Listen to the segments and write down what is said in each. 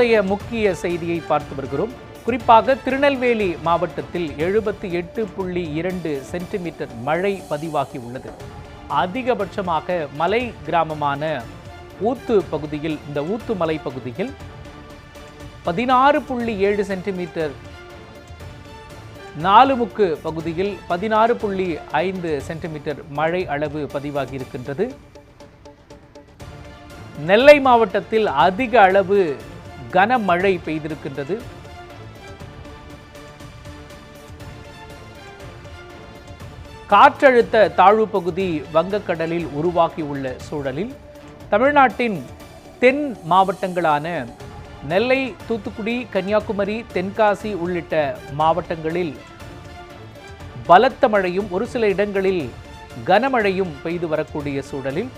தற்போதைய முக்கிய செய்தியை பார்த்து வருகிறோம். குறிப்பாக திருநெல்வேலி மாவட்டத்தில் எழுபத்தி எட்டு புள்ளி இரண்டு சென்டிமீட்டர் மழை பதிவாகி உள்ளது. அதிகபட்சமாக மலை கிராமமான ஊத்து பகுதியில் இந்த ஊத்து மலை பகுதியில் பதினாறு புள்ளி ஏழு சென்டிமீட்டர் நாலுமுக்கு பகுதியில் பதினாறு புள்ளி ஐந்து சென்டிமீட்டர் மழை அளவு பதிவாகி இருக்கின்றது. நெல்லை மாவட்டத்தில் அதிக அளவு கனமழை பெய்திருக்கின்றது. காற்றழுத்த தாழ்வு பகுதி வங்கக்கடலில் உருவாகியுள்ள சூழலில் தமிழ்நாட்டின் தென் மாவட்டங்களான நெல்லை தூத்துக்குடி கன்னியாகுமரி தென்காசி உள்ளிட்ட மாவட்டங்களில் பலத்த மழையும் ஒரு சில இடங்களில் கனமழையும் பெய்து வரக்கூடிய சூழலில்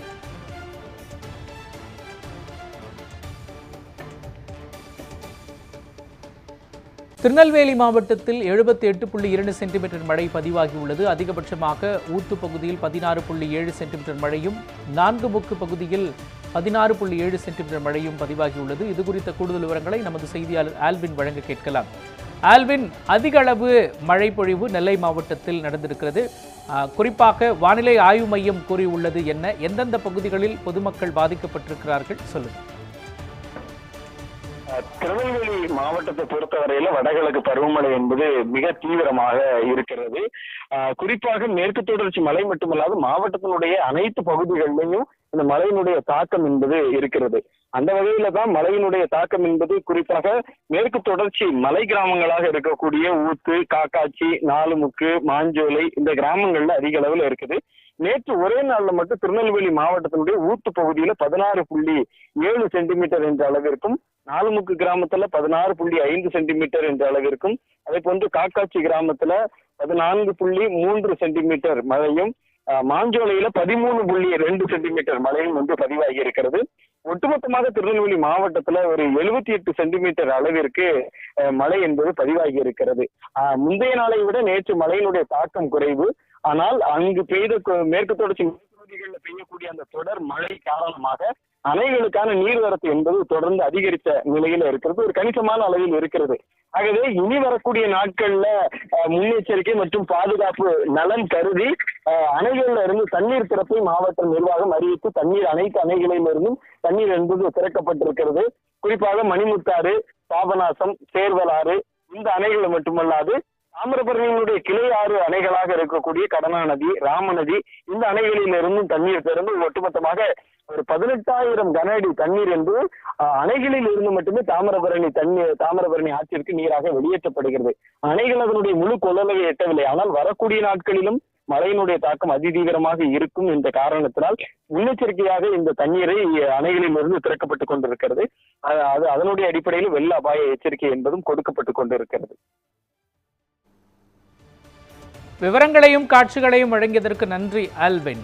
திருநெல்வேலி மாவட்டத்தில் எழுபத்தி எட்டு புள்ளி இரண்டு சென்டிமீட்டர் மழை பதிவாகியுள்ளது. அதிகபட்சமாக ஊத்து பகுதியில் பதினாறு புள்ளி ஏழு சென்டிமீட்டர் மழையும் நான்கு முக்கு பகுதியில் பதினாறு புள்ளி ஏழு சென்டிமீட்டர் மழையும் பதிவாகியுள்ளது. இது குறித்த கூடுதல் விவரங்களை நமது செய்தியாளர் ஆல்வின் வழங்க கேட்கலாம். ஆல்வின் அதிக அளவு மழை பொழிவு நெல்லை மாவட்டத்தில் நடந்திருக்கிறது. குறிப்பாக வானிலை ஆய்வு மையம் கூறியுள்ளது என்ன? எந்தெந்த பகுதிகளில் பொதுமக்கள் பாதிக்கப்பட்டிருக்கிறார்கள்? சொல்லுங்கள் திருநெல்வேலி மாவட்டத்தை பொறுத்தவரையில வடகிழக்கு பருவமழை என்பது மிக தீவிரமாக இருக்கிறது. குறிப்பாக மேற்கு தொடர்ச்சி மலை மட்டுமல்லாது மாவட்டத்தினுடைய அனைத்து பகுதிகளிலையும் இந்த மழையினுடைய தாக்கம் என்பது இருக்கிறது. அந்த வகையில தான் மழையினுடைய தாக்கம் என்பது குறிப்பாக மேற்கு தொடர்ச்சி மலை கிராமங்களாக இருக்கக்கூடிய ஊத்து காக்காச்சி நாலுமுக்கு மாஞ்சோலை இந்த கிராமங்கள்ல அதிக அளவுல இருக்குது. நேற்று ஒரே நாள்ல மட்டும் திருநெல்வேலி மாவட்டத்தினுடைய ஊத்து பகுதியில பதினாறு புள்ளி ஏழு சென்டிமீட்டர் என்ற அளவிற்கும் நாலுமுக்கு கிராமத்துல பதினாறு புள்ளி ஐந்து சென்டிமீட்டர் என்ற அளவிற்கும் அதே போன்று காக்காட்சி கிராமத்துல பதினான்கு புள்ளி மூன்று சென்டிமீட்டர் மழையும் மாஞ்சோலையில பதிமூணு புள்ளி ரெண்டு சென்டிமீட்டர் மழையும் வந்து பதிவாகி இருக்கிறது. ஒட்டுமொத்தமாக திருநெல்வேலி மாவட்டத்துல ஒரு எழுபத்தி எட்டு சென்டிமீட்டர் அளவிற்கு மழை என்பது பதிவாகி இருக்கிறது. முந்தைய நாளை விட நேற்று மழையினுடைய தாக்கம் குறைவு. ஆனால் அங்கு பெய்த மேற்கு தொடர்ச்சி பெய்யக்கூடிய அந்த தொடர் மழை காரணமாக அணைகளுக்கான நீர்வரத்து என்பது தொடர்ந்து அதிகரித்த நிலையில இருக்கிறது. ஒரு கணிசமான அளவில் இருக்கிறது. ஆகவே இனி வரக்கூடிய நாட்கள்ல அஹ், முன்னெச்சரிக்கை மற்றும் பாதுகாப்பு நலன் கருதி அஹ், அணைகள்ல இருந்து தண்ணீர் திறப்பை மாவட்ட நிர்வாகம் அறிவித்து தண்ணீர் அனைத்து அணைகளிலிருந்தும் தண்ணீர் என்பது திறக்கப்பட்டிருக்கிறது. குறிப்பாக மணிமுத்தாறு பாபநாசம் சேர்வலாறு இந்த அணைகள் மட்டுமல்லாது தாமிரபரணியினுடைய கிளை ஆறு அணைகளாக இருக்கக்கூடிய கடனா நதி ராம நதி இந்த அணைகளிலிருந்தும் தண்ணீர் திறந்து ஒட்டுமொத்தமாக ஒரு பதினெட்டாயிரம் கன அடி தண்ணீர் என்பது அணைகளில் இருந்து மட்டுமே தாமிரபரணி தண்ணீர் தாமிரபரணி ஆற்றிற்கு நீராக வெளியேற்றப்படுகிறது. அணைகள் அதனுடைய முழு கொள்ளளவை எட்டவில்லை. ஆனால் வரக்கூடிய நாட்களிலும் மழையினுடைய தாக்கம் அதிதீவிரமாக இருக்கும் என்ற காரணத்தினால் முன்னெச்சரிக்கையாக இந்த தண்ணீரை அணைகளில் இருந்து திறக்கப்பட்டுக் கொண்டிருக்கிறது. அது- அது அதனுடைய அடிப்படையில் வெள்ள அபாய எச்சரிக்கை என்பதும் கொடுக்கப்பட்டுக் கொண்டிருக்கிறது. விவரங்களையும் காட்சிகளையும் வழங்கியதற்கு நன்றி ஆல்வின்.